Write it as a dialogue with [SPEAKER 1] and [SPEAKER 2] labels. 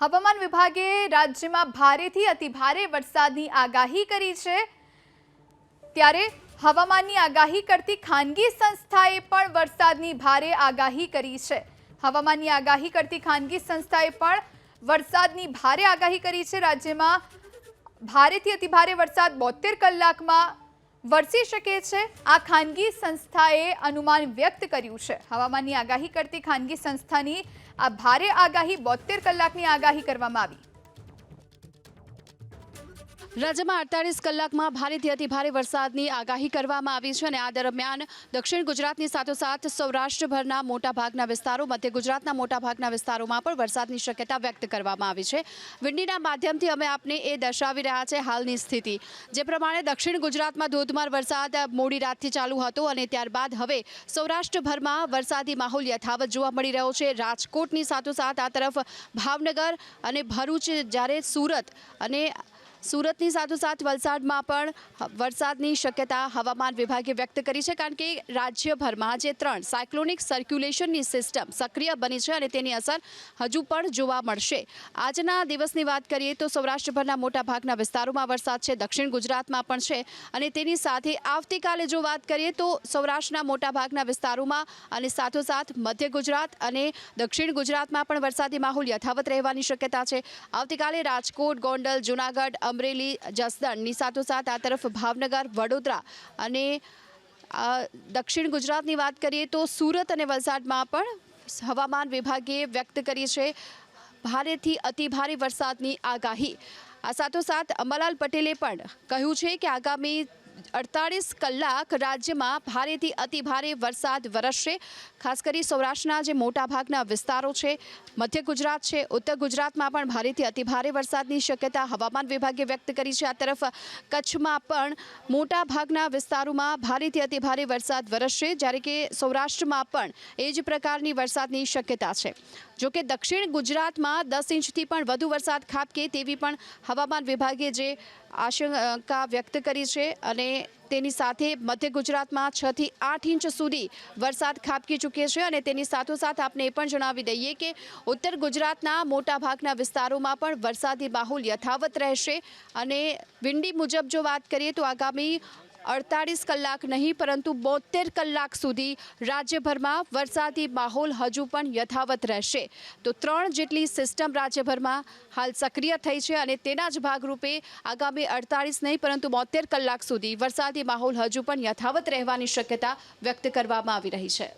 [SPEAKER 1] હવામાન વિભાગે રાજ્યમાં ભારેથી અતિભારે વરસાદની આગાહી કરી છે. ત્યારે હવામાનની આગાહી કરતી ખાનગી સંસ્થાએ પણ વરસાદની ભારે આગાહી કરી છે. હવામાનની આગાહી કરતી ખાનગી સંસ્થાએ પણ વરસાદની ભારે આગાહી કરી છે. રાજ્યમાં ભારેથી અતિભારે વરસાદ બોતેર કલાકમાં વરસી શકે છે. આ ખાનગી સંસ્થાએ અનુમાન વ્યક્ત કર્યું છે. હવામાનની આગાહી કરતી ખાનગી સંસ્થાની આ ભારે આગાહી બોતેર કલાકની આગાહી કરવામાં આવી.
[SPEAKER 2] રાજ્યમાં અડતાલીસ કલાકમાં ભારેથી અતિભારે વરસાદની આગાહી કરવામાં આવી છે અને આ દરમિયાન દક્ષિણ ગુજરાતની સાથોસાથ સૌરાષ્ટ્રભરના મોટાભાગના વિસ્તારો, મધ્ય ગુજરાતના મોટાભાગના વિસ્તારોમાં પણ વરસાદની શક્યતા વ્યક્ત કરવામાં આવી છે. વિંડીના માધ્યમથી અમે આપને એ દર્શાવી રહ્યા છે હાલની સ્થિતિ. જે પ્રમાણે દક્ષિણ ગુજરાતમાં ધોધમાર વરસાદ મોડી રાતથી ચાલુ હતો અને ત્યારબાદ હવે સૌરાષ્ટ્રભરમાં વરસાદી માહોલ યથાવત જોવા મળી રહ્યો છે. રાજકોટની સાથોસાથ આ તરફ ભાવનગર અને ભરૂચ જ્યારે સુરત અને સુરતની સાથોસાથ વલસાડમાં પણ વરસાદની શક્યતા હવામાન વિભાગે વ્યક્ત કરી છે કારણ કે રાજ્યભરમાં જે ત્રણ સાયક્લોનિક સર્ક્યુલેશનની સિસ્ટમ સક્રિય બની છે અને તેની અસર હજુ પણ જોવા મળશે. આજના દિવસની વાત કરીએ તો સૌરાષ્ટ્રભરના મોટાભાગના વિસ્તારોમાં વરસાદ છે, દક્ષિણ ગુજરાતમાં પણ છે અને તેની સાથે આવતીકાલે જો વાત કરીએ તો સૌરાષ્ટ્રના મોટાભાગના વિસ્તારોમાં અને સાથોસાથ મધ્ય ગુજરાત અને દક્ષિણ ગુજરાતમાં પણ વરસાદી માહોલ યથાવત રહેવાની શક્યતા છે. આવતીકાલે રાજકોટ, ગોંડલ, જુનાગઢ અમરેલી જસદણની સાથોસાથ આ તરફ ભાવનગર, વડોદરા અને દક્ષિણ ગુજરાતની વાત કરીએ તો સુરત અને વલસાડમાં પણ હવામાન વિભાગે વ્યક્ત કરી છે ભારેથી અતિભારે વરસાદની આગાહી. આ સાથોસાથ અંબાલાલ પટેલે પણ કહ્યું છે કે આગામી અડતાળીસ કલાક રાજ્યમાં ભારેથી અતિભારે વરસાદ વરસશે. ખાસ કરી સૌરાષ્ટ્રના જે મોટાભાગના વિસ્તારો છે, મધ્ય ગુજરાત છે, ઉત્તર ગુજરાતમાં પણ ભારેથી અતિભારે વરસાદની શક્યતા હવામાન વિભાગે વ્યક્ત કરી છે. આ તરફ કચ્છમાં પણ મોટા ભાગના વિસ્તારોમાં ભારેથી અતિભારે વરસાદ વરસશે, જ્યારે કે સૌરાષ્ટ્રમાં પણ એ જ પ્રકારની વરસાદની શક્યતા છે. જો કે દક્ષિણ ગુજરાતમાં દસ ઇંચથી પણ વધુ વરસાદ ખાબકે તેવી પણ હવામાન વિભાગે જે આશંકા વ્યક્ત કરી છે તેની સાથે મધ્ય ગુજરાતમાં છ થી આઠ ઇંચ સુધી વરસાદ ખાબકી ચૂક્યો છે અને તેની સાથોસાથ આપને એ પણ જણાવી દઈએ કે ઉત્તર ગુજરાતના મોટાભાગના વિસ્તારોમાં પણ વરસાદી માહોલ યથાવત રહેશે. અને વિંડી મુજબ જો વાત કરીએ તો આગામી અડતાળીસ કલાક નહીં, પરંતુ બોતેર કલાક સુધી રાજ્યભરમાં વરસાદી માહોલ હજુ પણ યથાવત રહેશે. તો ત્રણ જેટલી સિસ્ટમ રાજ્યભરમાં હાલ સક્રિય થઈ છે અને તેના જ ભાગરૂપે આગામી અડતાળીસ નહીં, પરંતુ બોતેર કલાક સુધી વરસાદી માહોલ હજુ પણ યથાવત રહેવાની શક્યતા વ્યક્ત કરવામાં આવી રહી છે.